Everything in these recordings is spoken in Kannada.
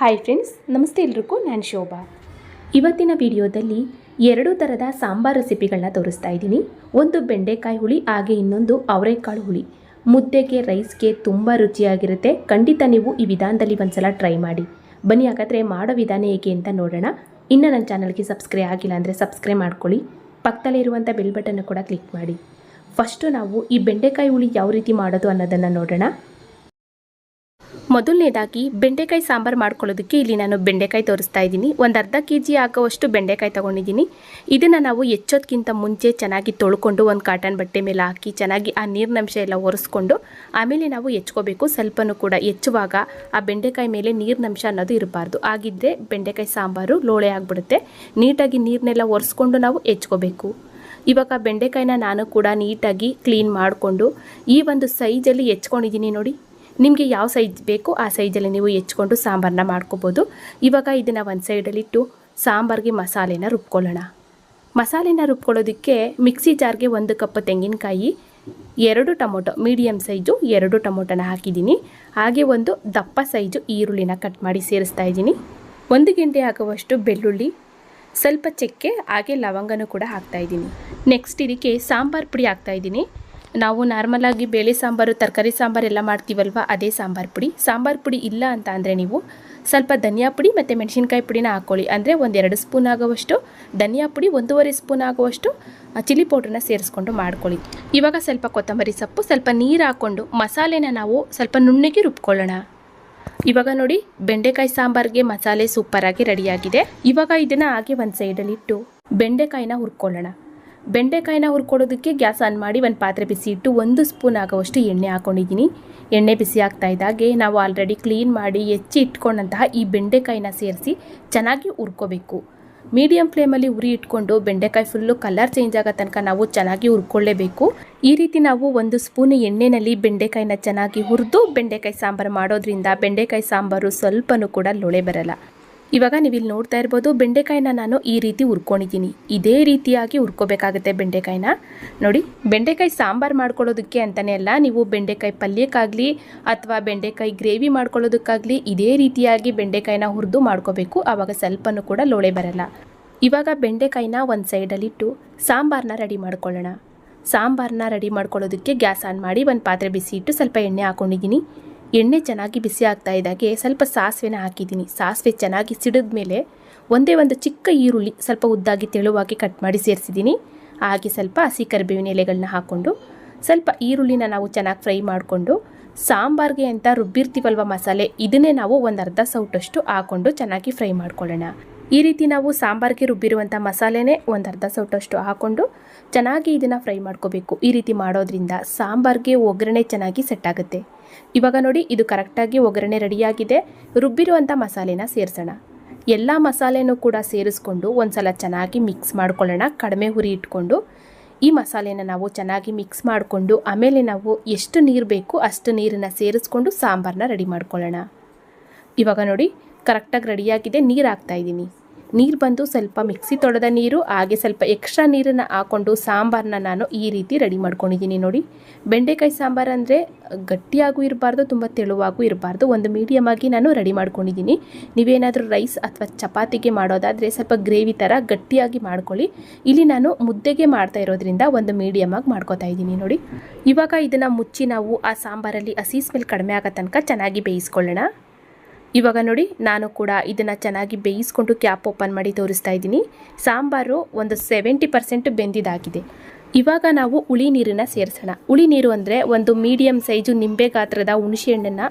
ಹಾಯ್ ಫ್ರೆಂಡ್ಸ್ ನಮಸ್ತೆ ಎಲ್ರಿಗೂ, ನಾನು ಶೋಭಾ. ಇವತ್ತಿನ ವಿಡಿಯೋದಲ್ಲಿ ಎರಡು ಥರದ ಸಾಂಬಾರ್ ರೆಸಿಪಿಗಳನ್ನ ತೋರಿಸ್ತಾ ಇದ್ದೀನಿ. ಒಂದು ಬೆಂಡೆಕಾಯಿ ಹುಳಿ, ಹಾಗೆ ಇನ್ನೊಂದು ಅವರೆಕಾಳು ಹುಳಿ. ಮುದ್ದೆಗೆ ರೈಸ್ಗೆ ತುಂಬ ರುಚಿಯಾಗಿರುತ್ತೆ. ಖಂಡಿತ ನೀವು ಈ ವಿಧಾನದಲ್ಲಿ ಒಂದ್ಸಲ ಟ್ರೈ ಮಾಡಿ. ಬನ್ನಿ, ಹಾಗಾದರೆ ಮಾಡೋ ವಿಧಾನ ಹೇಗೆ ಅಂತ ನೋಡೋಣ. ಇನ್ನು ನನ್ನ ಚಾನಲ್ಗೆ ಸಬ್ಸ್ಕ್ರೈಬ್ ಆಗಿಲ್ಲ ಅಂದರೆ ಸಬ್ಸ್ಕ್ರೈಬ್ ಮಾಡ್ಕೊಳ್ಳಿ. ಪಕ್ಕದಲ್ಲೇ ಇರುವಂಥ ಬೆಲ್ ಬಟನ್ನು ಕೂಡ ಕ್ಲಿಕ್ ಮಾಡಿ. ಫಸ್ಟು ನಾವು ಈ ಬೆಂಡೆಕಾಯಿ ಹುಳಿ ಯಾವ ರೀತಿ ಮಾಡೋದು ಅನ್ನೋದನ್ನು ನೋಡೋಣ. ಮೊದಲನೇದಾಗಿ ಬೆಂಡೆಕಾಯಿ ಸಾಂಬಾರು ಮಾಡ್ಕೊಳ್ಳೋದಕ್ಕೆ ಇಲ್ಲಿ ನಾನು ಬೆಂಡೆಕಾಯಿ ತೋರಿಸ್ತಾ ಇದ್ದೀನಿ. ಒಂದು ಅರ್ಧ ಕೆ ಜಿ ಆಗೋವಷ್ಟು ಬೆಂಡೆಕಾಯಿ ತೊಗೊಂಡಿದ್ದೀನಿ. ಇದನ್ನು ನಾವು ಹೆಚ್ಚೋದಕ್ಕಿಂತ ಮುಂಚೆ ಚೆನ್ನಾಗಿ ತೊಳ್ಕೊಂಡು ಒಂದು ಕಾಟನ್ ಬಟ್ಟೆ ಮೇಲೆ ಹಾಕಿ ಚೆನ್ನಾಗಿ ಆ ನೀರಿನಂಶ ಎಲ್ಲ ಒರೆಸ್ಕೊಂಡು ಆಮೇಲೆ ನಾವು ಹೆಚ್ಕೋಬೇಕು. ಸ್ವಲ್ಪನೂ ಕೂಡ ಹೆಚ್ಚುವಾಗ ಆ ಬೆಂಡೆಕಾಯಿ ಮೇಲೆ ನೀರಿನಂಶ ಅನ್ನೋದು ಇರಬಾರ್ದು. ಆಗಿದ್ದರೆ ಬೆಂಡೆಕಾಯಿ ಸಾಂಬಾರು ಲೋಳೆ ಆಗಿಬಿಡುತ್ತೆ. ನೀಟಾಗಿ ನೀರನ್ನೆಲ್ಲ ಒರೆಸ್ಕೊಂಡು ನಾವು ಹೆಚ್ಕೋಬೇಕು. ಇವಾಗ ಬೆಂಡೆಕಾಯಿನ ನಾನು ಕೂಡ ನೀಟಾಗಿ ಕ್ಲೀನ್ ಮಾಡಿಕೊಂಡು ಈ ಒಂದು ಸೈಜಲ್ಲಿ ಹೆಚ್ಕೊಂಡಿದ್ದೀನಿ ನೋಡಿ. ನಿಮಗೆ ಯಾವ ಸೈಜ್ ಬೇಕೋ ಆ ಸೈಜಲ್ಲಿ ನೀವು ಹೆಚ್ಕೊಂಡು ಸಾಂಬಾರನ್ನ ಮಾಡ್ಕೋಬೋದು. ಇವಾಗ ಇದನ್ನು ಒಂದು ಸೈಡಲ್ಲಿಟ್ಟು ಸಾಂಬಾರಿಗೆ ಮಸಾಲೆನ ರುಬ್ಕೊಳ್ಳೋಣ. ಮಸಾಲೆನ ರುಬ್ಕೊಳ್ಳೋದಕ್ಕೆ ಮಿಕ್ಸಿ ಜಾರ್ಗೆ ಒಂದು ಕಪ್ ತೆಂಗಿನಕಾಯಿ, ಎರಡು ಟೊಮೊಟೊ ಮೀಡಿಯಮ್ ಸೈಜು ಎರಡು ಟೊಮೊಟೊನ ಹಾಕಿದ್ದೀನಿ. ಹಾಗೆ ಒಂದು ದಪ್ಪ ಸೈಜು ಈರುಳ್ಳಿನ ಕಟ್ ಮಾಡಿ ಸೇರಿಸ್ತಾ ಇದ್ದೀನಿ. ಒಂದು ಗಂಟೆ ಆಗುವಷ್ಟು ಬೆಳ್ಳುಳ್ಳಿ, ಸ್ವಲ್ಪ ಚಕ್ಕೆ, ಹಾಗೆ ಲವಂಗನೂ ಕೂಡ ಹಾಕ್ತಾ ಇದ್ದೀನಿ. ನೆಕ್ಸ್ಟ್ ಇದಕ್ಕೆ ಸಾಂಬಾರು ಪುಡಿ ಹಾಕ್ತಾ ಇದ್ದೀನಿ. ನಾವು ನಾರ್ಮಲಾಗಿ ಬೇಳೆ ಸಾಂಬಾರು, ತರಕಾರಿ ಸಾಂಬಾರು ಎಲ್ಲ ಮಾಡ್ತೀವಲ್ವ? ಅದೇ ಸಾಂಬಾರು ಪುಡಿ. ಸಾಂಬಾರು ಪುಡಿ ಇಲ್ಲ ಅಂತ ಅಂದರೆ ನೀವು ಸ್ವಲ್ಪ ಧನಿಯಾ ಪುಡಿ ಮತ್ತು ಮೆಣಸಿನ್ಕಾಯಿ ಪುಡಿನ ಹಾಕ್ಕೊಳ್ಳಿ ಅಂದರೆ ಒಂದೆರಡು ಸ್ಪೂನ್ ಆಗುವಷ್ಟು ಧನಿಯಾ ಪುಡಿ, ಒಂದೂವರೆ ಸ್ಪೂನ್ ಆಗುವಷ್ಟು ಚಿಲ್ಲಿ ಪೌಡ್ರನ್ನ ಸೇರಿಸ್ಕೊಂಡು ಮಾಡ್ಕೊಳ್ಳಿ. ಇವಾಗ ಸ್ವಲ್ಪ ಕೊತ್ತಂಬರಿ ಸೊಪ್ಪು, ಸ್ವಲ್ಪ ನೀರು ಹಾಕ್ಕೊಂಡು ಮಸಾಲೆನ ನಾವು ಸ್ವಲ್ಪ ನುಣ್ಣಗೆ ರುಬ್ಕೊಳ್ಳೋಣ. ಇವಾಗ ನೋಡಿ ಬೆಂಡೆಕಾಯಿ ಸಾಂಬಾರಿಗೆ ಮಸಾಲೆ ಸೂಪರಾಗಿ ರೆಡಿಯಾಗಿದೆ ಇವಾಗ ಇದನ್ನು ಹಾಗೆ ಒಂದು ಸೈಡಲ್ಲಿಟ್ಟು ಬೆಂಡೆಕಾಯಿನ ಹುರ್ಕೊಳ್ಳೋಣ. ಬೆಂಡೆಕಾಯಿನ ಹುರ್ಕೊಡೋದಕ್ಕೆ ಗ್ಯಾಸ್ ಆನ್ ಮಾಡಿ ಒಂದು ಪಾತ್ರೆ ಬಿಸಿ ಇಟ್ಟು ಒಂದು ಸ್ಪೂನ್ ಆಗೋವಷ್ಟು ಎಣ್ಣೆ ಹಾಕೊಂಡಿದ್ದೀನಿ. ಎಣ್ಣೆ ಬಿಸಿ ಆಗ್ತಾ ಇದ್ದಾಗೆ ನಾವು ಆಲ್ರೆಡಿ ಕ್ಲೀನ್ ಮಾಡಿ ಹೆಚ್ಚಿ ಇಟ್ಕೊಂಡಂತಹ ಈ ಬೆಂಡೆಕಾಯಿನ ಸೇರಿಸಿ ಚೆನ್ನಾಗಿ ಹುರ್ಕೋಬೇಕು. ಮೀಡಿಯಂ ಫ್ಲೇಮಲ್ಲಿ ಉರಿ ಇಟ್ಕೊಂಡು ಬೆಂಡೆಕಾಯಿ ಫುಲ್ಲು ಕಲರ್ ಚೇಂಜ್ ಆಗೋ ತನಕ ನಾವು ಚೆನ್ನಾಗಿ ಹುರ್ಕೊಳ್ಳೇಬೇಕು. ಈ ರೀತಿ ನಾವು ಒಂದು ಸ್ಪೂನ್ ಎಣ್ಣೆನಲ್ಲಿ ಬೆಂಡೆಕಾಯಿನ ಚೆನ್ನಾಗಿ ಹುರಿದು ಬೆಂಡೆಕಾಯಿ ಸಾಂಬಾರು ಮಾಡೋದ್ರಿಂದ ಬೆಂಡೆಕಾಯಿ ಸಾಂಬಾರು ಸ್ವಲ್ಪನೂ ಕೂಡ ಲೊಳೆ ಬರಲ್ಲ. ಇವಾಗ ನೀವು ಇಲ್ಲಿ ನೋಡ್ತಾ ಇರ್ಬೋದು, ಬೆಂಡೆಕಾಯಿನ ನಾನು ಈ ರೀತಿ ಹುರ್ಕೊಂಡಿದ್ದೀನಿ. ಇದೇ ರೀತಿಯಾಗಿ ಹುರ್ಕೋಬೇಕಾಗುತ್ತೆ ಬೆಂಡೆಕಾಯಿನ. ನೋಡಿ, ಬೆಂಡೆಕಾಯಿ ಸಾಂಬಾರು ಮಾಡ್ಕೊಳ್ಳೋದಕ್ಕೆ ಅಂತಲೇ ಅಲ್ಲ, ನೀವು ಬೆಂಡೆಕಾಯಿ ಪಲ್ಯಕ್ಕಾಗಲಿ ಅಥವಾ ಬೆಂಡೆಕಾಯಿ ಗ್ರೇವಿ ಮಾಡ್ಕೊಳ್ಳೋದಕ್ಕಾಗಲಿ ಇದೇ ರೀತಿಯಾಗಿ ಬೆಂಡೆಕಾಯಿನ ಹುರಿದು ಮಾಡ್ಕೋಬೇಕು. ಆವಾಗ ಸ್ವಲ್ಪನೂ ಕೂಡ ಲೋಳೆ ಬರಲ್ಲ. ಇವಾಗ ಬೆಂಡೆಕಾಯಿನ ಒಂದು ಸೈಡಲ್ಲಿಟ್ಟು ಸಾಂಬಾರನ್ನ ರೆಡಿ ಮಾಡ್ಕೊಳ್ಳೋಣ. ಸಾಂಬಾರನ್ನ ರೆಡಿ ಮಾಡ್ಕೊಳ್ಳೋದಕ್ಕೆ ಗ್ಯಾಸ್ ಆನ್ ಮಾಡಿ ಒಂದು ಪಾತ್ರೆ ಬಿಸಿ ಇಟ್ಟು ಸ್ವಲ್ಪ ಎಣ್ಣೆ ಹಾಕ್ಕೊಂಡಿದ್ದೀನಿ ಎಣ್ಣೆ ಚೆನ್ನಾಗಿ ಬಿಸಿ ಆಗ್ತಾ ಇದ್ದಾಗೆ ಸ್ವಲ್ಪ ಸಾಸಿವೆನ ಹಾಕಿದ್ದೀನಿ. ಸಾಸಿವೆ ಚೆನ್ನಾಗಿ ಸಿಡಿದ ಮೇಲೆ ಒಂದೇ ಒಂದು ಚಿಕ್ಕ ಈರುಳ್ಳಿ ಸ್ವಲ್ಪ ಉದ್ದಾಗಿ ತೆಳುವಾಗಿ ಕಟ್ ಮಾಡಿ ಸೇರಿಸಿದ್ದೀನಿ. ಹಾಗೆ ಸ್ವಲ್ಪ ಹಸಿ ಕರಿಬೇವಿನ ಎಲೆಗಳನ್ನ ಹಾಕ್ಕೊಂಡು ಸ್ವಲ್ಪ ಈರುಳ್ಳಿನ ನಾವು ಚೆನ್ನಾಗಿ ಫ್ರೈ ಮಾಡಿಕೊಂಡು ಸಾಂಬಾರ್ಗೆ ಅಂತ ರುಬ್ಬಿರ್ತೀವಲ್ವ ಮಸಾಲೆ, ಇದನ್ನೇ ನಾವು ಒಂದು ಅರ್ಧ ಸೌಟಷ್ಟು ಹಾಕ್ಕೊಂಡು ಚೆನ್ನಾಗಿ ಫ್ರೈ ಮಾಡ್ಕೊಳ್ಳೋಣ. ಈ ರೀತಿ ನಾವು ಸಾಂಬಾರ್ಗೆ ರುಬ್ಬಿರುವಂಥ ಮಸಾಲೆನೇ ಒಂದು ಅರ್ಧ ಸೌಟಷ್ಟು ಹಾಕ್ಕೊಂಡು ಚೆನ್ನಾಗಿ ಇದನ್ನು ಫ್ರೈ ಮಾಡ್ಕೋಬೇಕು. ಈ ರೀತಿ ಮಾಡೋದ್ರಿಂದ ಸಾಂಬಾರ್ಗೆ ಒಗ್ಗರಣೆ ಚೆನ್ನಾಗಿ ಸೆಟ್ ಆಗುತ್ತೆ. ಇವಾಗ ನೋಡಿ, ಇದು ಕರೆಕ್ಟಾಗಿ ಒಗ್ಗರಣೆ ರೆಡಿಯಾಗಿದೆ. ರುಬ್ಬಿರುವಂಥ ಮಸಾಲೆನ ಸೇರಿಸೋಣ. ಎಲ್ಲ ಮಸಾಲೆನೂ ಕೂಡ ಸೇರಿಸ್ಕೊಂಡು ಒಂದ್ಸಲ ಚೆನ್ನಾಗಿ ಮಿಕ್ಸ್ ಮಾಡ್ಕೊಳ್ಳೋಣ. ಕಡಿಮೆ ಹುರಿ ಇಟ್ಕೊಂಡು ಈ ಮಸಾಲೆನ ನಾವು ಚೆನ್ನಾಗಿ ಮಿಕ್ಸ್ ಮಾಡಿಕೊಂಡು ಆಮೇಲೆ ನಾವು ಎಷ್ಟು ನೀರು ಬೇಕು ಅಷ್ಟು ನೀರನ್ನು ಸೇರಿಸ್ಕೊಂಡು ಸಾಂಬಾರನ್ನ ರೆಡಿ ಮಾಡ್ಕೊಳ್ಳೋಣ. ಇವಾಗ ನೋಡಿ, ಕರೆಕ್ಟಾಗಿ ರೆಡಿಯಾಗಿದೆ. ನೀರು ಹಾಕ್ತಾ ಇದ್ದೀನಿ. ನೀರು ಬಂದು ಸ್ವಲ್ಪ ಮಿಕ್ಸಿ ತೊಳೆದ ನೀರು, ಹಾಗೆ ಸ್ವಲ್ಪ ಎಕ್ಸ್ಟ್ರಾ ನೀರನ್ನು ಹಾಕ್ಕೊಂಡು ಸಾಂಬಾರನ್ನ ನಾನು ಈ ರೀತಿ ರೆಡಿ ಮಾಡ್ಕೊಂಡಿದ್ದೀನಿ ನೋಡಿ. ಬೆಂಡೆಕಾಯಿ ಸಾಂಬಾರು ಅಂದರೆ ಗಟ್ಟಿಯಾಗೂ ಇರಬಾರ್ದು, ತುಂಬ ತೆಳುವಾಗೂ ಇರಬಾರ್ದು. ಒಂದು ಮೀಡಿಯಮ್ ಆಗಿ ನಾನು ರೆಡಿ ಮಾಡ್ಕೊಂಡಿದ್ದೀನಿ. ನೀವೇನಾದರೂ ರೈಸ್ ಅಥವಾ ಚಪಾತಿಗೆ ಮಾಡೋದಾದರೆ ಸ್ವಲ್ಪ ಗ್ರೇವಿ ಥರ ಗಟ್ಟಿಯಾಗಿ ಮಾಡ್ಕೊಳ್ಳಿ. ಇಲ್ಲಿ ನಾನು ಮುದ್ದೆಗೆ ಮಾಡ್ತಾ ಇರೋದ್ರಿಂದ ಒಂದು ಮೀಡಿಯಮ್ ಆಗಿ ಮಾಡ್ಕೋತಾ ಇದ್ದೀನಿ ನೋಡಿ. ಇವಾಗ ಇದನ್ನು ಮುಚ್ಚಿ ನಾವು ಆ ಸಾಂಬಾರಲ್ಲಿ ಹಸಿ ಸ್ಮೆಲ್ ಕಡಿಮೆ ಆಗೋ ತನಕ ಚೆನ್ನಾಗಿ ಬೇಯಿಸ್ಕೊಳ್ಳೋಣ. ಇವಾಗ ನೋಡಿ, ನಾನು ಕೂಡ ಇದನ್ನು ಚೆನ್ನಾಗಿ ಬೇಯಿಸ್ಕೊಂಡು ಕ್ಯಾಪ್ ಓಪನ್ ಮಾಡಿ ತೋರಿಸ್ತಾ ಇದ್ದೀನಿ. ಸಾಂಬಾರು ಒಂದು ಸೆವೆಂಟಿ ಪರ್ಸೆಂಟ್ ಬೆಂದಿದ್ದಾಗಿದೆ ಇವಾಗ ನಾವು ಹುಳಿ ನೀರನ್ನು ಸೇರಿಸೋಣ. ಹುಳಿ ನೀರು ಅಂದರೆ ಒಂದು ಮೀಡಿಯಮ್ ಸೈಜು ನಿಂಬೆ ಗಾತ್ರದ ಹುಣಸೆ ಹಣ್ಣನ್ನು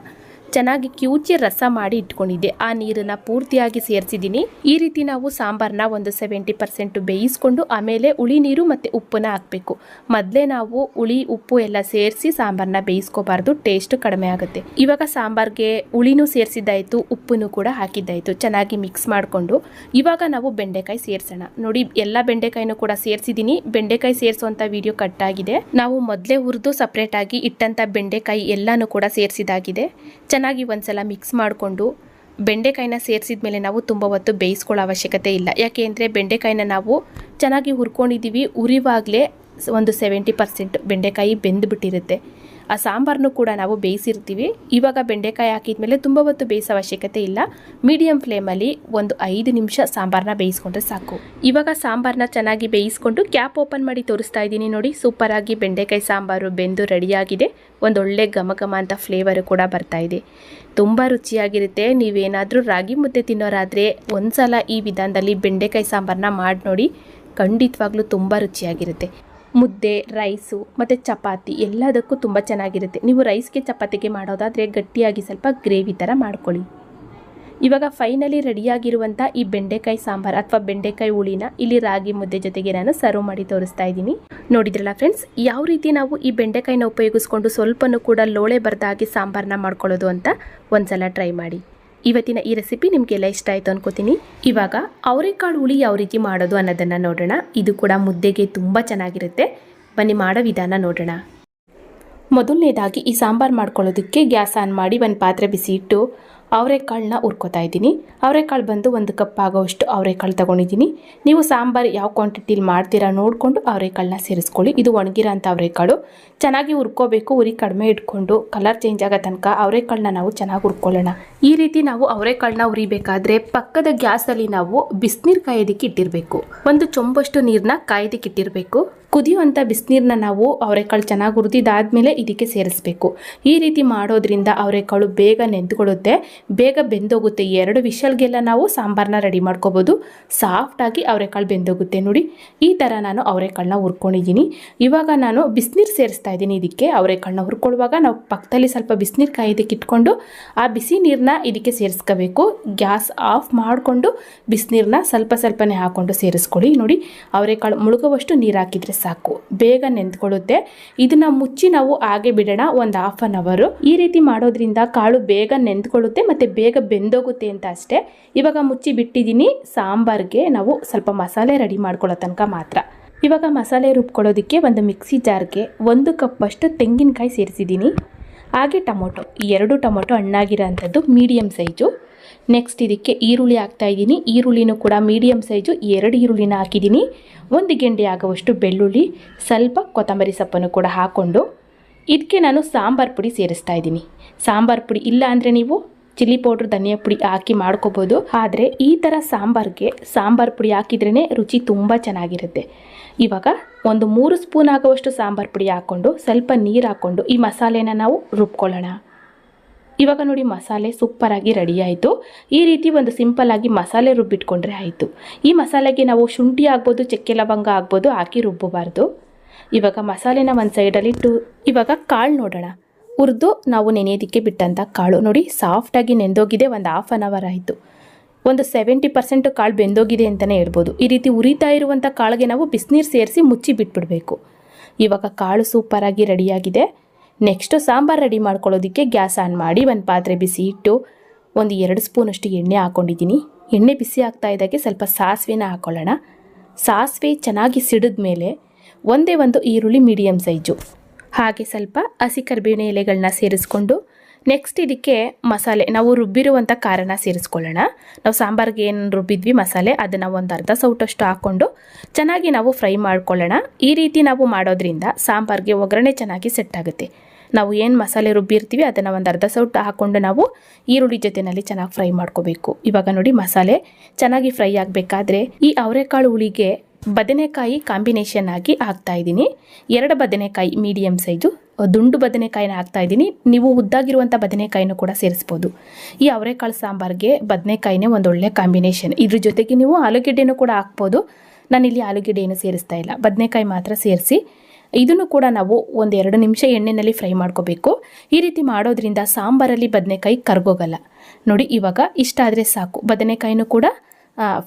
ಚೆನ್ನಾಗಿ ಕ್ಯೂಚಿ ರಸ ಮಾಡಿ ಇಟ್ಕೊಂಡಿದ್ದೆ. ಆ ನೀರನ್ನು ಪೂರ್ತಿಯಾಗಿ ಸೇರಿಸಿದ್ದೀನಿ. ಈ ರೀತಿ ನಾವು ಸಾಂಬಾರನ್ನ ಒಂದು ಸೆವೆಂಟಿ ಪರ್ಸೆಂಟ್ ಬೇಯಿಸ್ಕೊಂಡು ಆಮೇಲೆ ಹುಳಿ ನೀರು ಮತ್ತು ಉಪ್ಪನ್ನ ಹಾಕಬೇಕು. ಮೊದಲೇ ನಾವು ಹುಳಿ, ಉಪ್ಪು ಎಲ್ಲ ಸೇರಿಸಿ ಸಾಂಬಾರನ್ನ ಬೇಯಿಸ್ಕೋಬಾರ್ದು. ಟೇಸ್ಟ್ ಕಡಿಮೆ ಆಗುತ್ತೆ. ಇವಾಗ ಸಾಂಬಾರ್ಗೆ ಹುಳಿನೂ ಸೇರಿಸಿದ್ದಾಯಿತು ಉಪ್ಪನ್ನು ಕೂಡ ಹಾಕಿದ್ದಾಯಿತು. ಚೆನ್ನಾಗಿ ಮಿಕ್ಸ್ ಮಾಡಿಕೊಂಡು. ಇವಾಗ ನಾವು ಬೆಂಡೆಕಾಯಿ ಸೇರಿಸೋಣ. ನೋಡಿ, ಎಲ್ಲ ಬೆಂಡೆಕಾಯಿನೂ ಕೂಡ ಸೇರಿಸಿದ್ದೀನಿ. ಬೆಂಡೆಕಾಯಿ ಸೇರಿಸುವಂಥ ವಿಡಿಯೋ ಕಟ್ ಆಗಿದೆ. ನಾವು ಮೊದಲೇ ಹುರಿದು ಸಪ್ರೇಟಾಗಿ ಇಟ್ಟಂಥ ಬೆಂಡೆಕಾಯಿ ಎಲ್ಲನೂ ಕೂಡ ಸೇರಿಸಿದಾಗಿದೆ ಚೆನ್ನಾಗಿ ಒಂದ್ಸಲ ಮಿಕ್ಸ್ ಮಾಡಿಕೊಂಡು ಬೆಂಡೆಕಾಯಿನ ಸೇರಿಸಿದ ಮೇಲೆ ನಾವು ತುಂಬ ಹೊತ್ತು ಬೇಯಿಸ್ಕೊಳ್ಳೋ ಅವಶ್ಯಕತೆ ಇಲ್ಲ. ಯಾಕೆ ಅಂದರೆ ಬೆಂಡೆಕಾಯಿನ ನಾವು ಚೆನ್ನಾಗಿ ಹುರ್ಕೊಂಡಿದ್ದೀವಿ ಉರಿವಾಗಲೇ ಒಂದು ಸೆವೆಂಟಿ ಪರ್ಸೆಂಟ್ ಬೆಂಡೆಕಾಯಿ ಬೆಂದುಬಿಟ್ಟಿರುತ್ತೆ. ಆ ಸಾಂಬಾರನ್ನು ಕೂಡ ನಾವು ಬೇಯಿಸಿರ್ತೀವಿ. ಇವಾಗ ಬೆಂಡೆಕಾಯಿ ಹಾಕಿದ್ಮೇಲೆ ತುಂಬ ಹೊತ್ತು ಬೇಯಿಸೋ ಅವಶ್ಯಕತೆ ಇಲ್ಲ. ಮೀಡಿಯಂ ಫ್ಲೇಮಲ್ಲಿ ಒಂದು ಐದು ನಿಮಿಷ ಸಾಂಬಾರನ್ನ ಬೇಯಿಸ್ಕೊಂಡ್ರೆ ಸಾಕು. ಇವಾಗ ಸಾಂಬಾರನ್ನ ಚೆನ್ನಾಗಿ ಬೇಯಿಸ್ಕೊಂಡು ಕ್ಯಾಪ್ ಓಪನ್ ಮಾಡಿ ತೋರಿಸ್ತಾ ಇದ್ದೀನಿ ನೋಡಿ. ಸೂಪರಾಗಿ ಬೆಂಡೆಕಾಯಿ ಸಾಂಬಾರು ಬೆಂದು ರೆಡಿಯಾಗಿದೆ. ಒಂದೊಳ್ಳೆ ಘಮ ಘಮ ಅಂತ ಫ್ಲೇವರು ಕೂಡ ಬರ್ತಾ ಇದೆ. ತುಂಬ ರುಚಿಯಾಗಿರುತ್ತೆ. ನೀವೇನಾದರೂ ರಾಗಿ ಮುದ್ದೆ ತಿನ್ನೋರಾದರೆ ಒಂದ್ಸಲ ಈ ವಿಧಾನದಲ್ಲಿ ಬೆಂಡೆಕಾಯಿ ಸಾಂಬಾರನ್ನ ಮಾಡಿ ನೋಡಿ ಖಂಡಿತವಾಗ್ಲೂ ತುಂಬ ರುಚಿಯಾಗಿರುತ್ತೆ. ಮುದ್ದೆ, ರೈಸು ಮತ್ತು ಚಪಾತಿ ಎಲ್ಲದಕ್ಕೂ ತುಂಬ ಚೆನ್ನಾಗಿರುತ್ತೆ. ನೀವು ರೈಸ್ಗೆ ಚಪಾತಿಗೆ ಮಾಡೋದಾದರೆ ಗಟ್ಟಿಯಾಗಿ ಸ್ವಲ್ಪ ಗ್ರೇವಿ ಥರ ಮಾಡ್ಕೊಳ್ಳಿ. ಇವಾಗ ಫೈನಲಿ ರೆಡಿಯಾಗಿರುವಂಥ ಈ ಬೆಂಡೆಕಾಯಿ ಸಾಂಬಾರು ಅಥವಾ ಬೆಂಡೆಕಾಯಿ ಹುಳಿನ ಇಲ್ಲಿ ರಾಗಿ ಮುದ್ದೆ ಜೊತೆಗೆ ನಾನು ಸರ್ವ್ ಮಾಡಿ ತೋರಿಸ್ತಾ ಇದ್ದೀನಿ. ನೋಡಿದ್ರಲ್ಲ ಫ್ರೆಂಡ್ಸ್, ಯಾವ ರೀತಿ ನಾವು ಈ ಬೆಂಡೆಕಾಯಿನ ಉಪಯೋಗಿಸ್ಕೊಂಡು ಸ್ವಲ್ಪನೂ ಕೂಡ ಲೋಳೆ ಬರ್ದ ಹಾಗೆ ಸಾಂಬಾರನ್ನ ಮಾಡ್ಕೊಳ್ಳೋದು ಅಂತ ಒಂದ್ಸಲ ಟ್ರೈ ಮಾಡಿ. ಇವತ್ತಿನ ಈ ರೆಸಿಪಿ ನಿಮಗೆಲ್ಲ ಇಷ್ಟ ಆಯಿತು ಅನ್ಕೋತೀನಿ. ಇವಾಗ ಅವರೆಕಾಳು ಹುಳಿ ಯಾವ ರೀತಿ ಮಾಡೋದು ಅನ್ನೋದನ್ನು ನೋಡೋಣ. ಇದು ಕೂಡ ಮುದ್ದೆಗೆ ತುಂಬ ಚೆನ್ನಾಗಿರುತ್ತೆ. ಬನ್ನಿ ಮಾಡೋ ವಿಧಾನ ನೋಡೋಣ. ಮೊದಲನೇದಾಗಿ ಈ ಸಾಂಬಾರು ಮಾಡ್ಕೊಳ್ಳೋದಕ್ಕೆ ಗ್ಯಾಸ್ ಆನ್ ಮಾಡಿ ಒಂದು ಪಾತ್ರೆ ಬಿಸಿ ಇಟ್ಟು ಅವರೆಕಾಳನ್ನ ಹುರ್ಕೋತಾ ಇದ್ದೀನಿ. ಅವರೆಕಾಳು ಬಂದು ಒಂದು ಕಪ್ ಆಗೋವಷ್ಟು ಅವರೆಕಾಳು ತೊಗೊಂಡಿದ್ದೀನಿ. ನೀವು ಸಾಂಬಾರು ಯಾವ ಕ್ವಾಂಟಿಟಿಲಿ ಮಾಡ್ತೀರಾ ನೋಡಿಕೊಂಡು ಅವರೆಕಾಳನ್ನ ಸೇರಿಸ್ಕೊಳ್ಳಿ. ಇದು ಒಣಗಿರೋ ಅಂಥ ಅವರೆಕಾಳು ಚೆನ್ನಾಗಿ ಹುರ್ಕೋಬೇಕು. ಉರಿ ಕಡಿಮೆ ಇಟ್ಕೊಂಡು ಕಲರ್ ಚೇಂಜ್ ಆಗೋ ತನಕ ಅವರೆಕಾಳನ್ನ ನಾವು ಚೆನ್ನಾಗಿ ಹುರ್ಕೊಳ್ಳೋಣ. ಈ ರೀತಿ ನಾವು ಅವರೆಕಾಳನ್ನ ಉರಿಬೇಕಾದ್ರೆ ಪಕ್ಕದ ಗ್ಯಾಸಲ್ಲಿ ನಾವು ಬಿಸಿನೀರು ಕಾಯೋದಕ್ಕೆ ಇಟ್ಟಿರಬೇಕು. ಒಂದು ಚೊಂಬಷ್ಟು ನೀರನ್ನ ಕಾಯೋದಕ್ಕೆ ಇಟ್ಟಿರಬೇಕು. ಕುದಿಯುವಂಥ ಬಿಸಿನೀರನ್ನ ನಾವು ಅವರೆಕಾಳು ಚೆನ್ನಾಗಿ ಹುರಿದಿದ್ದಾದ್ಮೇಲೆ ಇದಕ್ಕೆ ಸೇರಿಸ್ಬೇಕು. ಈ ರೀತಿ ಮಾಡೋದ್ರಿಂದ ಅವರೆಕಾಳು ಬೇಗ ನೆಂದ್ಕೊಳ್ಳುತ್ತೆ ಬೇಗ ಬೆಂದೋಗುತ್ತೆ. ಎರಡು ವಿಷಲ್ಗೆಲ್ಲ ನಾವು ಸಾಂಬಾರನ್ನ ರೆಡಿ ಮಾಡ್ಕೋಬೋದು. ಸಾಫ್ಟಾಗಿ ಅವರೆಕಾಳು ಬೆಂದೋಗುತ್ತೆ ನೋಡಿ. ಈ ಥರ ನಾನು ಅವರೆಕಾಳನ್ನ ಹುರ್ಕೊಂಡಿದ್ದೀನಿ. ಇವಾಗ ನಾನು ಬಿಸಿನೀರು ಸೇರಿಸ್ತಾ ಇದ್ದೀನಿ ಇದಕ್ಕೆ. ಅವರೆಕಾಳನ್ನ ಹುರ್ಕೊಳ್ಳುವಾಗ ನಾವು ಪಕ್ಕದಲ್ಲಿ ಸ್ವಲ್ಪ ಬಿಸಿನೀರು ಕಾಯೋದಕ್ಕೆ ಇಟ್ಕೊಂಡು ಆ ಬಿಸಿ ನೀರನ್ನ ಇದಕ್ಕೆ ಸೇರಿಸ್ಕೋಬೇಕು. ಗ್ಯಾಸ್ ಆಫ್ ಮಾಡಿಕೊಂಡು ಬಿಸಿನೀರನ್ನ ಸ್ವಲ್ಪ ಸ್ವಲ್ಪನೇ ಹಾಕ್ಕೊಂಡು ಸೇರಿಸ್ಕೊಳ್ಳಿ ನೋಡಿ. ಅವರೆಕಾಳು ಮುಳುಗುವಷ್ಟು ನೀರು ಹಾಕಿದರೆ ಬೇಗ ನೆಂದ್ಕೊಳ್ಳುತ್ತೆ ಇದನ್ನ ಮುಚ್ಚಿ ನಾವು ಹಾಗೆ ಬಿಡೋಣ. ಒಂದು ಹಾಫ್ ಅನ್ ಅವರು ಈ ರೀತಿ ಮಾಡೋದ್ರಿಂದ ಕಾಳು ಬೇಗ ನೆಂದ್ಕೊಳ್ಳುತ್ತೆ ಮತ್ತು ಬೇಗ ಬೆಂದೋಗುತ್ತೆ ಅಂತ ಅಷ್ಟೇ. ಇವಾಗ ಮುಚ್ಚಿ ಬಿಟ್ಟಿದ್ದೀನಿ. ಸಾಂಬಾರ್ಗೆ ನಾವು ಸ್ವಲ್ಪ ಮಸಾಲೆ ರೆಡಿ ಮಾಡ್ಕೊಳ್ಳೋ ತನಕ ಮಾತ್ರ. ಇವಾಗ ಮಸಾಲೆ ರುಬ್ಕೊಳ್ಳೋದಕ್ಕೆ ಒಂದು ಮಿಕ್ಸಿ ಜಾರ್ಗೆ ಒಂದು ಕಪ್ಪಷ್ಟು ತೆಂಗಿನಕಾಯಿ ಸೇರಿಸಿದ್ದೀನಿ. ಹಾಗೆ ಟೊಮೊಟೊ. ಎರಡು ಟೊಮೊಟೊ ಹಣ್ಣಾಗಿರೋ ಅಂಥದ್ದು ಮೀಡಿಯಮ್ ಸೈಜು ನೆಕ್ಸ್ಟ್ ಇದಕ್ಕೆ ಈರುಳ್ಳಿ ಹಾಕ್ತಾ ಇದ್ದೀನಿ. ಈರುಳ್ಳಿನೂ ಕೂಡ ಮೀಡಿಯಮ್ ಸೈಜು ಎರಡು ಈರುಳ್ಳಿನ ಹಾಕಿದ್ದೀನಿ. ಒಂದು ಗೆಂಡೆ ಆಗುವಷ್ಟು ಬೆಳ್ಳುಳ್ಳಿ, ಸ್ವಲ್ಪ ಕೊತ್ತಂಬರಿ ಸೊಪ್ಪನ್ನು ಕೂಡ ಹಾಕ್ಕೊಂಡು ಇದಕ್ಕೆ ನಾನು ಸಾಂಬಾರು ಪುಡಿ ಸೇರಿಸ್ತಾ ಇದ್ದೀನಿ. ಸಾಂಬಾರು ಪುಡಿ ಇಲ್ಲ ಅಂದರೆ ನೀವು ಚಿಲ್ಲಿ ಪೌಡ್ರ್, ಧನಿಯಾ ಪುಡಿ ಹಾಕಿ ಮಾಡ್ಕೋಬೋದು. ಆದರೆ ಈ ಥರ ಸಾಂಬಾರ್ಗೆ ಸಾಂಬಾರು ಪುಡಿ ಹಾಕಿದ್ರೇ ರುಚಿ ತುಂಬ ಚೆನ್ನಾಗಿರುತ್ತೆ. ಇವಾಗ ಒಂದು ಮೂರು ಸ್ಪೂನ್ ಆಗುವಷ್ಟು ಸಾಂಬಾರು ಪುಡಿ ಹಾಕ್ಕೊಂಡು ಸ್ವಲ್ಪ ನೀರು ಹಾಕ್ಕೊಂಡು ಈ ಮಸಾಲೆನ ನಾವು ರುಬ್ಕೊಳ್ಳೋಣ. ಇವಾಗ ನೋಡಿ ಮಸಾಲೆ ಸೂಪರಾಗಿ ರೆಡಿ ಆಯಿತು. ಈ ರೀತಿ ಒಂದು ಸಿಂಪಲ್ಲಾಗಿ ಮಸಾಲೆ ರುಬ್ಬಿಟ್ಕೊಂಡ್ರೆ ಆಯಿತು. ಈ ಮಸಾಲೆಗೆ ನಾವು ಶುಂಠಿ ಆಗ್ಬೋದು, ಚಕ್ಕೆ ಲವಂಗ ಆಗ್ಬೋದು ಹಾಕಿ ರುಬ್ಬಬಾರ್ದು. ಇವಾಗ ಮಸಾಲೆನ ಒಂದು ಸೈಡಲ್ಲಿಟ್ಟು ಇವಾಗ ಕಾಳು ನೋಡೋಣ. ಹುರಿದು ನಾವು ನೆನೆಯೋದಕ್ಕೆ ಬಿಟ್ಟಂಥ ಕಾಳು. ನೋಡಿ ಸಾಫ್ಟಾಗಿ ನೆಂದೋಗಿದೆ, ಒಂದು ಹಾಫ್ ಆನ್ ಅವರ್ ಆಯಿತು. ಒಂದು ಸೆವೆಂಟಿ ಪರ್ಸೆಂಟ್ ಕಾಳು ಬೆಂದೋಗಿದೆ ಅಂತಲೇ ಹೇಳ್ಬೋದು. ಈ ರೀತಿ ಉರಿತಾ ಇರುವಂಥ ಕಾಳಿಗೆ ನಾವು ಬಿಸಿನೀರು ಸೇರಿಸಿ ಮುಚ್ಚಿ ಬಿಟ್ಬಿಡಬೇಕು ಇವಾಗ ಕಾಳು ಸೂಪರಾಗಿ ರೆಡಿಯಾಗಿದೆ ನೆಕ್ಸ್ಟು ಸಾಂಬಾರು ರೆಡಿ ಮಾಡ್ಕೊಳ್ಳೋದಕ್ಕೆ ಗ್ಯಾಸ್ ಆನ್ ಮಾಡಿ ಒಂದು ಪಾತ್ರೆ ಬಿಸಿ ಇಟ್ಟು ಒಂದು ಎರಡು ಸ್ಪೂನಷ್ಟು ಎಣ್ಣೆ ಹಾಕ್ಕೊಂಡಿದ್ದೀನಿ ಎಣ್ಣೆ ಬಿಸಿ ಆಗ್ತಾ ಇದ್ದಾಗೆ ಸ್ವಲ್ಪ ಸಾಸಿವೆನ ಹಾಕ್ಕೊಳ್ಳೋಣ ಸಾಸಿವೆ ಚೆನ್ನಾಗಿ ಸಿಡಿದ ಮೇಲೆ ಒಂದೇ ಒಂದು ಈರುಳ್ಳಿ ಮೀಡಿಯಮ್ ಸೈಜು. ಹಾಗೆ ಸ್ವಲ್ಪ ಹಸಿ ಕರ್ಬೇವಿನ ಎಲೆಗಳನ್ನ ಸೇರಿಸ್ಕೊಂಡು ನೆಕ್ಸ್ಟ್ ಇದಕ್ಕೆ ಮಸಾಲೆ, ನಾವು ರುಬ್ಬಿರುವಂಥ ಖಾರನ ಸೇರಿಸ್ಕೊಳ್ಳೋಣ. ನಾವು ಸಾಂಬಾರ್ಗೆ ಏನು ರುಬ್ಬಿದ್ವಿ ಮಸಾಲೆ, ಅದನ್ನು ಒಂದು ಅರ್ಧ ಸೌಟಷ್ಟು ಹಾಕ್ಕೊಂಡು ಚೆನ್ನಾಗಿ ನಾವು ಫ್ರೈ ಮಾಡ್ಕೊಳ್ಳೋಣ. ಈ ರೀತಿ ನಾವು ಮಾಡೋದ್ರಿಂದ ಸಾಂಬಾರ್ಗೆ ಒಗ್ಗರಣೆ ಚೆನ್ನಾಗಿ ಸೆಟ್ ಆಗುತ್ತೆ. ನಾವು ಏನು ಮಸಾಲೆ ರುಬ್ಬಿರ್ತೀವಿ ಅದನ್ನು ಒಂದು ಅರ್ಧ ಸೌಟ್ ಹಾಕ್ಕೊಂಡು ನಾವು ಈರುಳ್ಳಿ ಜೊತೆಯಲ್ಲಿ ಚೆನ್ನಾಗಿ ಫ್ರೈ ಮಾಡ್ಕೋಬೇಕು. ಇವಾಗ ನೋಡಿ ಮಸಾಲೆ ಚೆನ್ನಾಗಿ ಫ್ರೈ ಆಗಬೇಕಾದ್ರೆ ಈ ಅವರೆಕಾಳು ಹುಳಿಗೆ ಬದನೆಕಾಯಿ ಕಾಂಬಿನೇಷನ್ ಆಗಿ ಹಾಕ್ತಾ ಇದ್ದೀನಿ. ಎರಡು ಬದನೆಕಾಯಿ ಮೀಡಿಯಮ್ ಸೈಜು, ದುಂಡು ಬದನೆಕಾಯಿನ ಹಾಕ್ತಾ ಇದ್ದೀನಿ. ನೀವು ಉದ್ದಾಗಿರುವಂಥ ಬದನೆಕಾಯಿನೂ ಕೂಡ ಸೇರಿಸ್ಬೋದು. ಈ ಅವರೆಕಾಳು ಸಾಂಬಾರ್ಗೆ ಬದನೆಕಾಯಿನೇ ಒಂದು ಒಳ್ಳೆ ಕಾಂಬಿನೇಷನ್. ಇದ್ರ ಜೊತೆಗೆ ನೀವು ಆಲೂಗೆಡ್ಡೆನೂ ಕೂಡ ಹಾಕ್ಬೋದು. ನಾನಿಲ್ಲಿ ಆಲೂಗೆಡ್ಡೆ ಏನು ಸೇರಿಸ್ತಾ ಇಲ್ಲ. ಬದನೆಕಾಯಿ ಮಾತ್ರ ಸೇರಿಸಿ ಇದನ್ನು ಕೂಡ ನಾವು ಒಂದೆರಡು ನಿಮಿಷ ಎಣ್ಣೆಯಲ್ಲಿ ಫ್ರೈ ಮಾಡ್ಕೋಬೇಕು. ಈ ರೀತಿ ಮಾಡೋದ್ರಿಂದ ಸಾಂಬಾರಲ್ಲಿ ಬದನೆಕಾಯಿ ಕರ್ಗೋಗಲ್ಲ. ನೋಡಿ, ಇವಾಗ ಇಷ್ಟ ಆದರೆ ಸಾಕು. ಬದನೆಕಾಯಿನೂ ಕೂಡ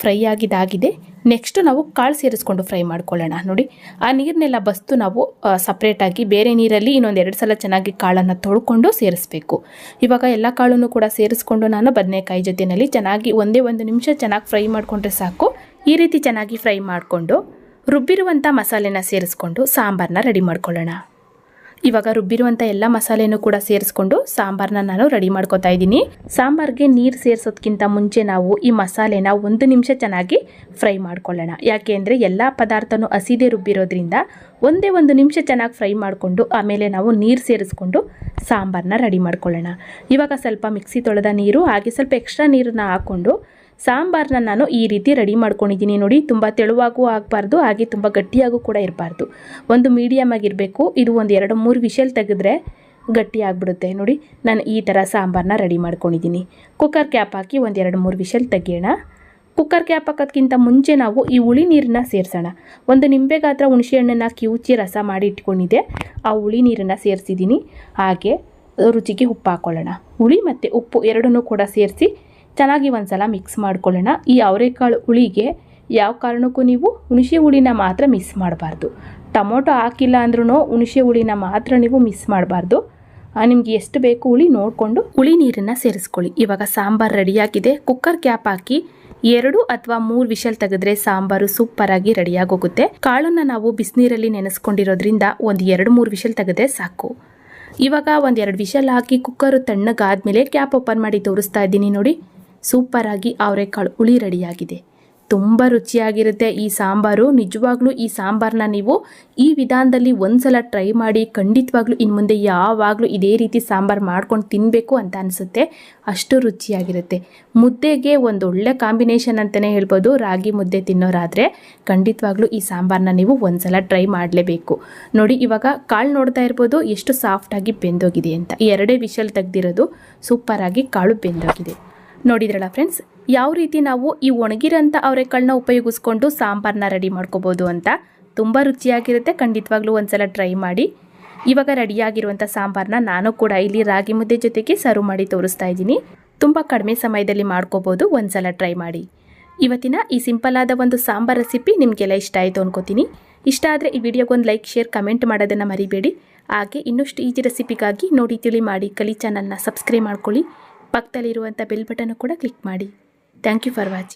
ಫ್ರೈ ಆಗಿದ್ದಾಗಿದೆ. ನೆಕ್ಸ್ಟ್ ನಾವು ಕಾಳು ಸೇರಿಸ್ಕೊಂಡು ಫ್ರೈ ಮಾಡ್ಕೊಳ್ಳೋಣ. ನೋಡಿ, ಆ ನೀರನ್ನೆಲ್ಲ ಬಸ್ತು ನಾವು ಸಪ್ರೇಟಾಗಿ ಬೇರೆ ನೀರಲ್ಲಿ ಇನ್ನೊಂದು ಎರಡು ಸಲ ಚೆನ್ನಾಗಿ ಕಾಳನ್ನು ತೊಳ್ಕೊಂಡು ಸೇರಿಸ್ಬೇಕು. ಇವಾಗ ಎಲ್ಲ ಕಾಳನ್ನು ಕೂಡ ಸೇರಿಸ್ಕೊಂಡು ನಾನು ಬದನೆಕಾಯಿ ಜೊತೆಯಲ್ಲಿ ಚೆನ್ನಾಗಿ ಒಂದೇ ಒಂದು ನಿಮಿಷ ಚೆನ್ನಾಗಿ ಫ್ರೈ ಮಾಡಿಕೊಂಡ್ರೆ ಸಾಕು. ಈ ರೀತಿ ಚೆನ್ನಾಗಿ ಫ್ರೈ ಮಾಡಿಕೊಂಡು ರುಬ್ಬಿರುವಂಥ ಮಸಾಲೆನ ಸೇರಿಸ್ಕೊಂಡು ಸಾಂಬಾರನ್ನ ರೆಡಿ ಮಾಡ್ಕೊಳ್ಳೋಣ. ಇವಾಗ ರುಬ್ಬಿರುವಂಥ ಎಲ್ಲ ಮಸಾಲೆನೂ ಕೂಡ ಸೇರಿಸ್ಕೊಂಡು ಸಾಂಬಾರನ್ನ ನಾನು ರೆಡಿ ಮಾಡ್ಕೊತಾ ಇದ್ದೀನಿ. ಸಾಂಬಾರ್ಗೆ ನೀರು ಸೇರಿಸೋದಕ್ಕಿಂತ ಮುಂಚೆ ನಾವು ಈ ಮಸಾಲೆನ ಒಂದು ನಿಮಿಷ ಚೆನ್ನಾಗಿ ಫ್ರೈ ಮಾಡ್ಕೊಳ್ಳೋಣ. ಯಾಕೆ ಅಂದರೆ ಎಲ್ಲ ಪದಾರ್ಥನೂ ಹಸಿದೆ ರುಬ್ಬಿರೋದ್ರಿಂದ ಒಂದೇ ಒಂದು ನಿಮಿಷ ಚೆನ್ನಾಗಿ ಫ್ರೈ ಮಾಡಿಕೊಂಡು ಆಮೇಲೆ ನಾವು ನೀರು ಸೇರಿಸ್ಕೊಂಡು ಸಾಂಬಾರನ್ನ ರೆಡಿ ಮಾಡ್ಕೊಳ್ಳೋಣ. ಇವಾಗ ಸ್ವಲ್ಪ ಮಿಕ್ಸಿ ತೊಳೆದ ನೀರು ಹಾಗೆ ಸ್ವಲ್ಪ ಎಕ್ಸ್ಟ್ರಾ ನೀರನ್ನ ಹಾಕ್ಕೊಂಡು ಸಾಂಬಾರನ್ನ ನಾನು ಈ ರೀತಿ ರೆಡಿ ಮಾಡ್ಕೊಂಡಿದ್ದೀನಿ ನೋಡಿ, ತುಂಬ ತೆಳುವಾಗೂ ಆಗಬಾರ್ದು, ಹಾಗೆ ತುಂಬ ಗಟ್ಟಿಯಾಗೂ ಕೂಡ ಇರಬಾರ್ದು. ಒಂದು ಮೀಡಿಯಮ್ ಆಗಿರಬೇಕು, ಇದು ಒಂದು ಎರಡು ಮೂರು ವಿಷಲ್ ತೆಗೆದ್ರೆ ಗಟ್ಟಿ ಆಗಿಬಿಡುತ್ತೆ. ನೋಡಿ, ನಾನು ಈ ಥರ ಸಾಂಬಾರನ್ನ ರೆಡಿ ಮಾಡ್ಕೊಂಡಿದ್ದೀನಿ. ಕುಕ್ಕರ್ ಕ್ಯಾಪ್ ಹಾಕಿ ಒಂದು ಎರಡು ಮೂರು ವಿಷಲ್ ತೆಗಿಯೋಣ. ಕುಕ್ಕರ್ ಕ್ಯಾಪ್ ಹಾಕೋದ್ಕಿಂತ ಮುಂಚೆ ನಾವು ಈ ಹುಳಿ ನೀರನ್ನ ಸೇರಿಸೋಣ. ಒಂದು ನಿಂಬೆ ಗಾತ್ರ ಹುಣಸೆ ಹಣ್ಣನ್ನು ಕಿವುಚಿ ರಸ ಮಾಡಿ ಇಟ್ಕೊಂಡಿದ್ದೆ, ಆ ಹುಳಿ ನೀರನ್ನು ಸೇರಿಸಿದ್ದೀನಿ. ಹಾಗೆ ರುಚಿಗೆ ಉಪ್ಪು ಹಾಕ್ಕೊಳ್ಳೋಣ ಹುಳಿ ಮತ್ತು ಉಪ್ಪು ಎರಡನ್ನೂ ಕೂಡ ಸೇರಿಸಿ ಚೆನ್ನಾಗಿ ಒಂದ್ಸಲ ಮಿಕ್ಸ್ ಮಾಡ್ಕೊಳ್ಳೋಣ. ಈ ಅವರೆಕಾಳು ಹುಳಿಗೆ ಯಾವ ಕಾರಣಕ್ಕೂ ನೀವು ಹುಣಸೆ ಹುಳಿನ ಮಾತ್ರ ಮಿಸ್ ಮಾಡಬಾರ್ದು. ಟೊಮೊಟೊ ಹಾಕಿಲ್ಲ ಅಂದ್ರೂ ಹುಣಸೆ ಹುಳಿನ ಮಾತ್ರ ನೀವು ಮಿಸ್ ಮಾಡಬಾರ್ದು. ನಿಮ್ಗೆ ಎಷ್ಟು ಬೇಕು ಹುಳಿ ನೋಡಿಕೊಂಡು ಹುಳಿ ನೀರನ್ನು ಸೇರಿಸ್ಕೊಳ್ಳಿ. ಇವಾಗ ಸಾಂಬಾರು ರೆಡಿಯಾಗಿದೆ ಕುಕ್ಕರ್ ಕ್ಯಾಪ್ ಹಾಕಿ ಎರಡು ಅಥವಾ ಮೂರು ವಿಷಲ್ ತೆಗೆದ್ರೆ ಸಾಂಬಾರು ಸೂಪರ್ ಆಗಿ ರೆಡಿಯಾಗಿ ಹೋಗುತ್ತೆ ಕಾಳನ್ನ ನಾವು ಬಿಸಿನೀರಲ್ಲಿ ನೆನೆಸ್ಕೊಂಡಿರೋದ್ರಿಂದ ಒಂದು ಎರಡು ಮೂರು ವಿಷಲ್ ತೆಗೆದ್ರೆ ಸಾಕು. ಇವಾಗ ಒಂದೆರಡು ವಿಷಲ್ ಹಾಕಿ ಕುಕ್ಕರು ತಣ್ಣಗಾದ್ಮೇಲೆ ಕ್ಯಾಪ್ ಓಪನ್ ಮಾಡಿ ತೋರಿಸ್ತಾ ಇದ್ದೀನಿ ನೋಡಿ. ಸೂಪರಾಗಿ ಅವರೆಕಾಳು ಹುಳಿ ರೆಡಿಯಾಗಿದೆ. ತುಂಬ ರುಚಿಯಾಗಿರುತ್ತೆ ಈ ಸಾಂಬಾರು. ನಿಜವಾಗ್ಲೂ ಈ ಸಾಂಬಾರನ್ನ ನೀವು ಈ ವಿಧಾನದಲ್ಲಿ ಒಂದ್ಸಲ ಟ್ರೈ ಮಾಡಿ ಖಂಡಿತವಾಗ್ಲೂ ಇನ್ನು ಮುಂದೆ ಯಾವಾಗಲೂ ಇದೇ ರೀತಿ ಸಾಂಬಾರು ಮಾಡ್ಕೊಂಡು ತಿನ್ನಬೇಕು ಅಂತ ಅನಿಸುತ್ತೆ. ಅಷ್ಟು ರುಚಿಯಾಗಿರುತ್ತೆ. ಮುದ್ದೆಗೆ ಒಂದು ಒಳ್ಳೆ ಕಾಂಬಿನೇಷನ್ ಅಂತಲೇ ಹೇಳ್ಬೋದು. ರಾಗಿ ಮುದ್ದೆ ತಿನ್ನೋರಾದರೆ ಖಂಡಿತವಾಗ್ಲೂ ಈ ಸಾಂಬಾರನ್ನ ನೀವು ಒಂದ್ಸಲ ಟ್ರೈ ಮಾಡಲೇಬೇಕು. ನೋಡಿ, ಇವಾಗ ಕಾಳು ನೋಡ್ತಾ ಇರ್ಬೋದು. ಎಷ್ಟು ಸಾಫ್ಟಾಗಿ ಬೆಂದೋಗಿದೆ ಅಂತ. ಎರಡೇ ವಿಷಲ್ ತೆಗ್ದಿರೋದು ಸೂಪರಾಗಿ ಕಾಳು ಬೆಂದೋಗಿದೆ. ನೋಡಿದ್ರಲ್ಲ ಫ್ರೆಂಡ್ಸ್ ಯಾವ ರೀತಿ ನಾವು ಈ ಒಣಗಿರೋಂಥ ಅವರೆಕಾಳನ್ನ ಉಪಯೋಗಿಸ್ಕೊಂಡು ಸಾಂಬಾರನ್ನ ರೆಡಿ ಮಾಡ್ಕೋಬೋದು ಅಂತ ತುಂಬ ರುಚಿಯಾಗಿರುತ್ತೆ. ಖಂಡಿತವಾಗ್ಲೂ ಒಂದ್ಸಲ ಟ್ರೈ ಮಾಡಿ. ಇವಾಗ ರೆಡಿಯಾಗಿರುವಂಥ ಸಾಂಬಾರನ್ನ ನಾನು ಕೂಡ ಇಲ್ಲಿ ರಾಗಿ ಮುದ್ದೆ ಜೊತೆಗೆ ಸರ್ವ್ ಮಾಡಿ ತೋರಿಸ್ತಾ ಇದ್ದೀನಿ. ತುಂಬ ಕಡಿಮೆ ಸಮಯದಲ್ಲಿ ಮಾಡ್ಕೋಬೋದು. ಒಂದ್ಸಲ ಟ್ರೈ ಮಾಡಿ. ಇವತ್ತಿನ ಈ ಸಿಂಪಲ್ ಆದ ಒಂದು ಸಾಂಬಾರ್ ರೆಸಿಪಿ ನಿಮಗೆಲ್ಲ ಇಷ್ಟ ಆಯಿತು ಅನ್ಕೋತೀನಿ. ಇಷ್ಟ ಆದರೆ ಈ ವಿಡಿಯೋಗೊಂದು ಲೈಕ್ ಶೇರ್ ಕಮೆಂಟ್ ಮಾಡೋದನ್ನು ಮರಿಬೇಡಿ. ಹಾಗೆ ಇನ್ನಷ್ಟು ಈಜಿ ರೆಸಿಪಿಗಾಗಿ ನೋಡಿ ತಿಳಿ ಮಾಡಿ. ಕಲಿ ಚಾನಲ್ನ ಸಬ್ಸ್ಕ್ರೈಬ್ ಮಾಡ್ಕೊಳ್ಳಿ. ಪಕ್ಕದಲ್ಲಿರುವಂಥ ಬೆಲ್ ಬಟನ್ ಕೂಡ ಕ್ಲಿಕ್ ಮಾಡಿ. Thank you for watching